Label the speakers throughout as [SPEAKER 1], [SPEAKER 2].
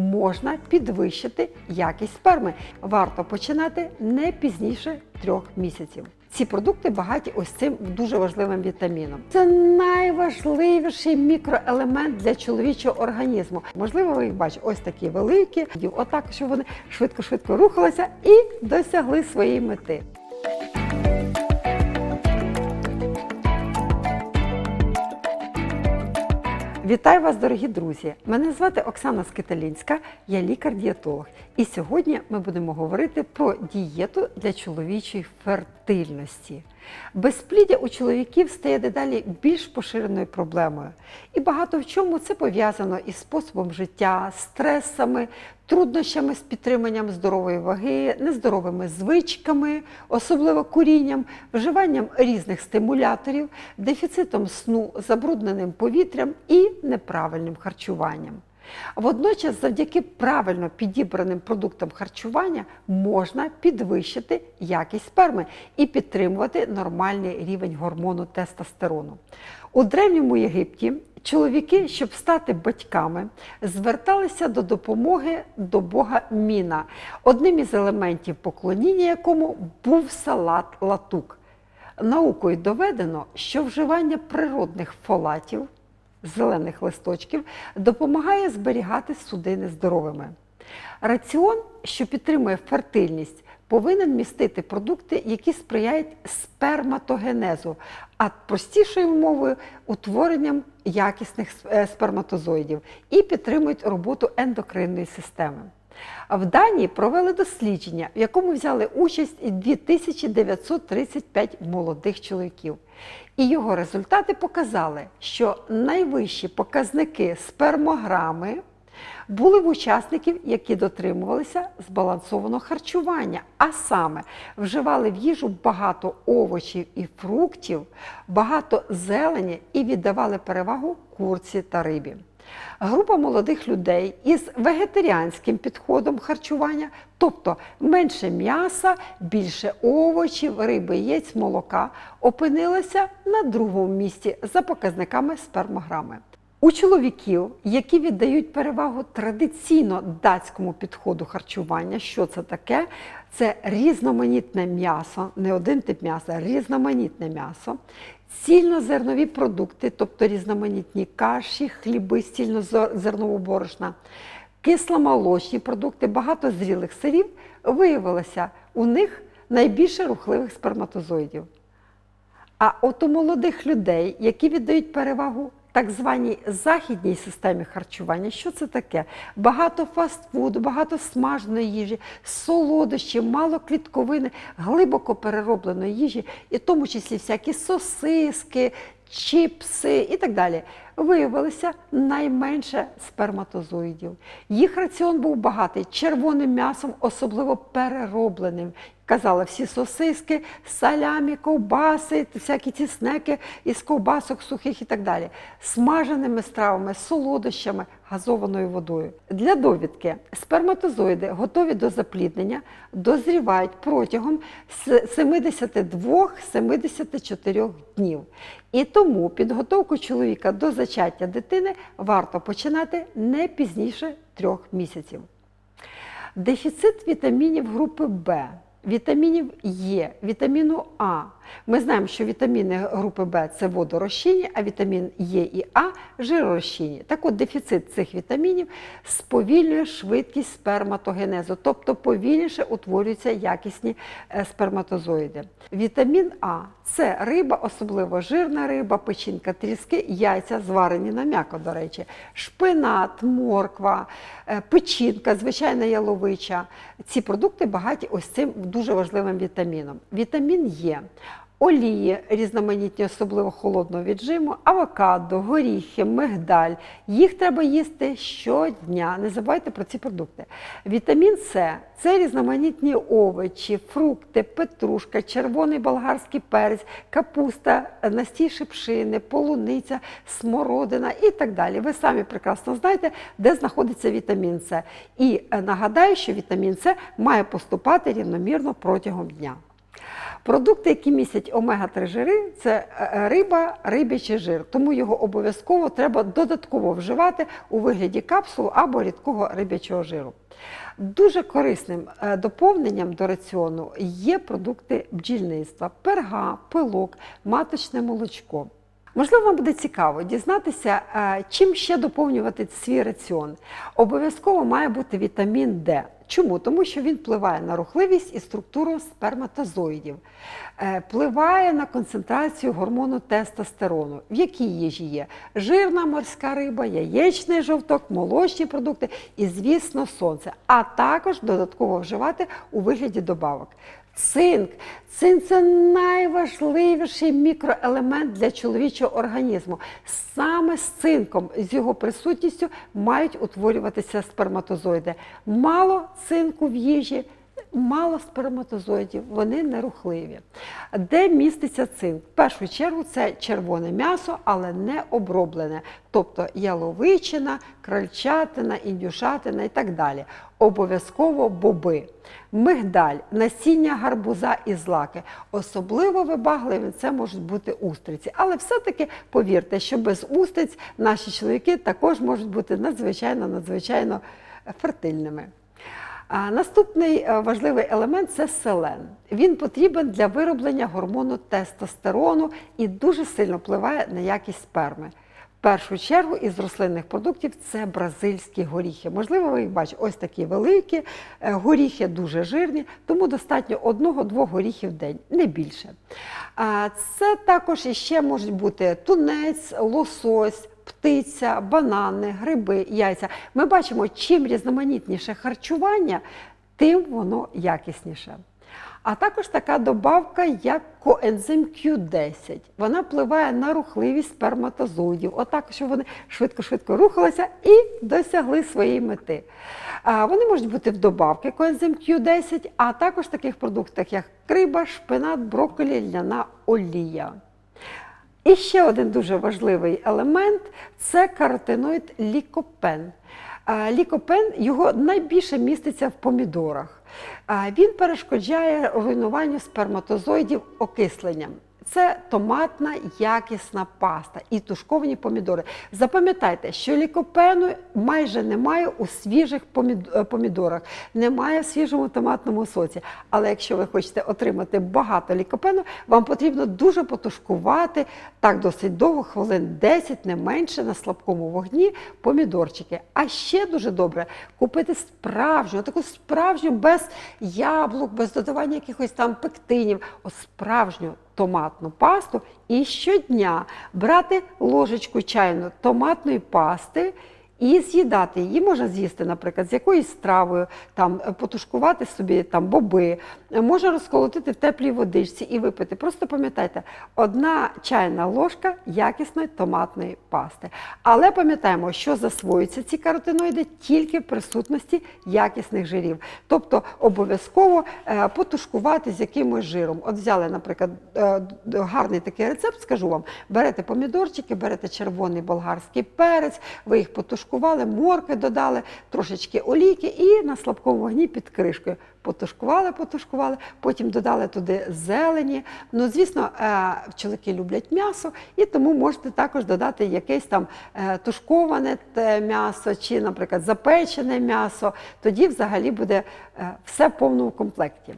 [SPEAKER 1] можна підвищити якість сперми. Варто починати не пізніше трьох місяців. Ці продукти багаті ось цим дуже важливим вітаміном. Це найважливіший мікроелемент для чоловічого організму. Можливо, ви їх бачите, ось такі великі, отак, щоб вони швидко-швидко рухалися і досягли своєї мети. Вітаю вас, дорогі друзі! Мене звати Оксана Скиталінська, я лікар-дієтолог. І сьогодні ми будемо говорити про дієту для чоловічої фертильності. Безпліддя у чоловіків стає дедалі більш поширеною проблемою. І багато в чому це пов'язано із способом життя, стресами, труднощами з підтриманням здорової ваги, нездоровими звичками, особливо курінням, вживанням різних стимуляторів, дефіцитом сну, забрудненим повітрям і неправильним харчуванням. Водночас, завдяки правильно підібраним продуктам харчування можна підвищити якість сперми і підтримувати нормальний рівень гормону тестостерону. У древньому Єгипті чоловіки, щоб стати батьками, зверталися до допомоги до бога Міна, одним із елементів поклоніння якому був салат латук. Наукою доведено, що вживання природних фолатів зелених листочків допомагає зберігати судини здоровими. Раціон, що підтримує фертильність, повинен містити продукти, які сприяють сперматогенезу, а простішою мовою утворенням якісних е, сперматозоїдів і підтримують роботу ендокринної системи. В Данії провели дослідження, в якому взяли участь 2935 молодих чоловіків. І його результати показали, що найвищі показники спермограми були в учасників, які дотримувалися збалансованого харчування, а саме вживали в їжу багато овочів і фруктів, багато зелені і віддавали перевагу курці та рибі. Група молодих людей із вегетаріанським підходом харчування, тобто менше м'яса, більше овочів, риби, яєць, молока, опинилася на другому місці за показниками спермограми. У чоловіків, які віддають перевагу традиційно датському підходу харчування, що це таке? Це різноманітне м'ясо, не один тип м'яса, а різноманітне м'ясо, цільнозернові продукти, тобто різноманітні каші, хліби з цільнозернового борошна, кисломолочні продукти, багато зрілих сирів, виявилося у них найбільше рухливих сперматозоїдів. А от у молодих людей, які віддають перевагу так званій західній системі харчування, що це таке? Багато фастфуду, багато смаженої їжі, солодощі, мало клітковини, глибоко переробленої їжі, і в тому числі всякі сосиски, чіпси і так далі. Виявилося найменше сперматозоїдів. Їх раціон був багатий червоним м'ясом, особливо переробленим. Казала, всі сосиски, салямі, ковбаси, всякі ці снеки із ковбасок сухих і так далі, смаженими стравами, солодощами, газованою водою. Для довідки сперматозоїди готові до запліднення, дозрівають протягом 72-74 днів. І тому підготовку чоловіка до зачаття дитини варто починати не пізніше трьох місяців. Дефіцит вітамінів групи В Вітамінів Е, вітаміну А. Ми знаємо, що вітаміни групи В це водорозчинні, а вітамін Е і А жиророзчинні. Так от дефіцит цих вітамінів сповільнює швидкість сперматогенезу, тобто повільніше утворюються якісні е, сперматозоїди. Вітамін А це риба, особливо жирна риба, печінка, тріски, яйця, зварені на м'яко, до речі, шпинат, морква, е, печінка, звичайна яловича. Ці продукти багаті ось цим дуже важливим вітаміном. Вітамін Е. Олії різноманітні, особливо холодного віджиму, авокадо, горіхи, мигдаль. Їх треба їсти щодня. Не забувайте про ці продукти. Вітамін С це різноманітні овочі, фрукти, петрушка, червоний болгарський перець, капуста, настій шипшини, полуниця, смородина і так далі. Ви самі прекрасно знаєте, де знаходиться вітамін С. І нагадаю, що вітамін С має поступати рівномірно протягом дня. Продукти, які містять омега-3 жири, це е, риба, рибячий жир, тому його обов'язково треба додатково вживати у вигляді капсул або рідкого рибячого жиру. Дуже корисним е, доповненням до раціону є продукти бджільництва, перга, пилок, маточне молочко. Можливо, вам буде цікаво дізнатися, е, чим ще доповнювати свій раціон. Обов'язково має бути вітамін Д. Чому? Тому що він впливає на рухливість і структуру сперматозоїдів, е, впливає на концентрацію гормону тестостерону, в якій їжі є жирна морська риба, яєчний жовток, молочні продукти і, звісно, сонце, а також додатково вживати у вигляді добавок. Цинк. Цинк це найважливіший мікроелемент для чоловічого організму. Саме з цинком, з його присутністю, мають утворюватися сперматозоїди. Мало цинку в їжі. Мало сперматозоїдів, вони нерухливі. Де міститься цинк? В першу чергу це червоне м'ясо, але не оброблене, тобто яловичина, крольчатина, індюшатина і так далі. Обов'язково боби, мигдаль, насіння гарбуза і злаки. Особливо вибагливі це можуть бути устриці. Але все-таки повірте, що без устриць наші чоловіки також можуть бути надзвичайно надзвичайно фертильними. Наступний е, важливий елемент це селен. Він потрібен для вироблення гормону тестостерону і дуже сильно впливає на якість сперми. В першу чергу із рослинних продуктів це бразильські горіхи. Можливо, ви їх бачите, ось такі великі, е, горіхи дуже жирні, тому достатньо одного-двох горіхів в день, не більше. Це також іще можуть бути тунець, лосось, птиця, банани, гриби, яйця. Ми бачимо, чим різноманітніше харчування, тим воно якісніше. А також така добавка, як коензим Q10. Вона впливає на рухливість сперматозоїдів, отак, щоб вони швидко-швидко рухалися і досягли своєї мети. Вони можуть бути в добавки коензим Q10, а також в таких продуктах, як криба, шпинат, брокколі, ляна олія. І ще один дуже важливий елемент це каротиноїд лікопен. Лікопен його найбільше міститься в помідорах. Він перешкоджає руйнуванню сперматозоїдів окисленням. Це томатна якісна паста і тушковані помідори. Запам'ятайте, що лікопену майже немає у свіжих е, помідорах, немає в свіжому томатному соці. Але якщо ви хочете отримати багато лікопену, вам потрібно дуже потушкувати так досить довго, хвилин 10, не менше на слабкому вогні помідорчики. А ще дуже добре купити справжню, таку справжню без яблук, без додавання якихось там пектинів, от справжню томатну пасту і щодня брати ложечку чайну томатної пасти і з'їдати її. Можна з'їсти, наприклад, з якоюсь стравою, там е, потушкувати собі там боби, е, можна розколотити в теплій водичці і випити. Просто пам'ятайте, одна чайна ложка якісної томатної пасти. Але пам'ятаємо, що засвоюються ці каротиноїди тільки в присутності якісних жирів. Тобто обов'язково е, потушкувати з якимось жиром. От взяли, наприклад, гарний такий рецепт, скажу вам: берете помідорчики, берете червоний болгарський перець, ви їх потушкували, моркви додали, трошечки олійки і на слабкому вогні під кришкою. Потушкували, потушкували, потім додали туди зелені. Ну, звісно, е, чоловіки люблять м'ясо, і тому можете також додати якесь там е, тушковане м'ясо чи, наприклад, запечене м'ясо. Тоді взагалі буде е, все в повному комплекті.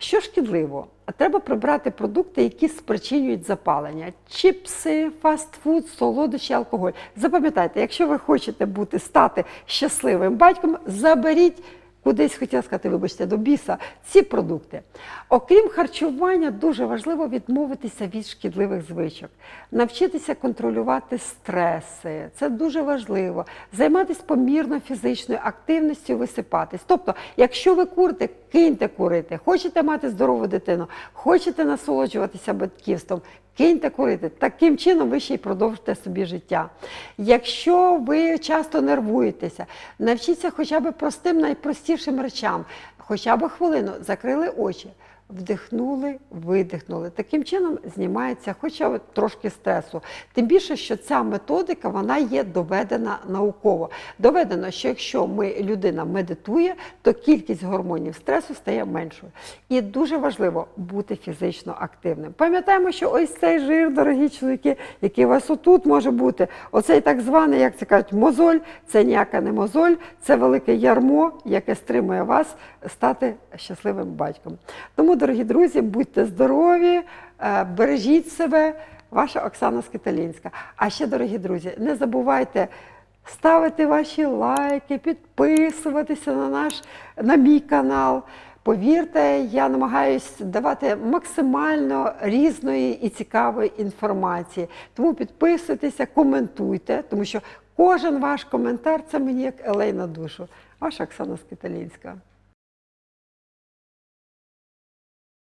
[SPEAKER 1] Що шкідливо? Треба прибрати продукти, які спричинюють запалення: чіпси, фастфуд, солодощі, алкоголь. Запам'ятайте, якщо ви хочете бути стати щасливим батьком, заберіть. Кудись хотіла сказати, вибачте, до біса ці продукти. Окрім харчування, дуже важливо відмовитися від шкідливих звичок, навчитися контролювати стреси. Це дуже важливо. Займатися помірно фізичною активністю, висипатись. Тобто, якщо ви курите, киньте курити, хочете мати здорову дитину, хочете насолоджуватися батьківством, Киньте курити. Таким чином ви ще й продовжите собі життя. Якщо ви часто нервуєтеся, навчіться хоча б простим найпростішим речам, хоча б хвилину закрили очі. Вдихнули, видихнули. Таким чином знімається хоча б трошки стресу. Тим більше, що ця методика вона є доведена науково. Доведено, що якщо ми, людина медитує, то кількість гормонів стресу стає меншою. І дуже важливо бути фізично активним. Пам'ятаємо, що ось цей жир, дорогі чоловіки, який у вас отут може бути, оцей так званий, як це кажуть, мозоль, це ніяка не мозоль, це велике ярмо, яке стримує вас стати щасливим батьком. Тому, дорогі друзі, будьте здорові, е, бережіть себе. Ваша Оксана Скиталінська. А ще, дорогі друзі, не забувайте ставити ваші лайки, підписуватися на наш на мій канал. Повірте, я намагаюсь давати максимально різної і цікавої інформації. Тому підписуйтеся, коментуйте, тому що кожен ваш коментар це мені як елей на душу. Ваша Оксана Скиталінська.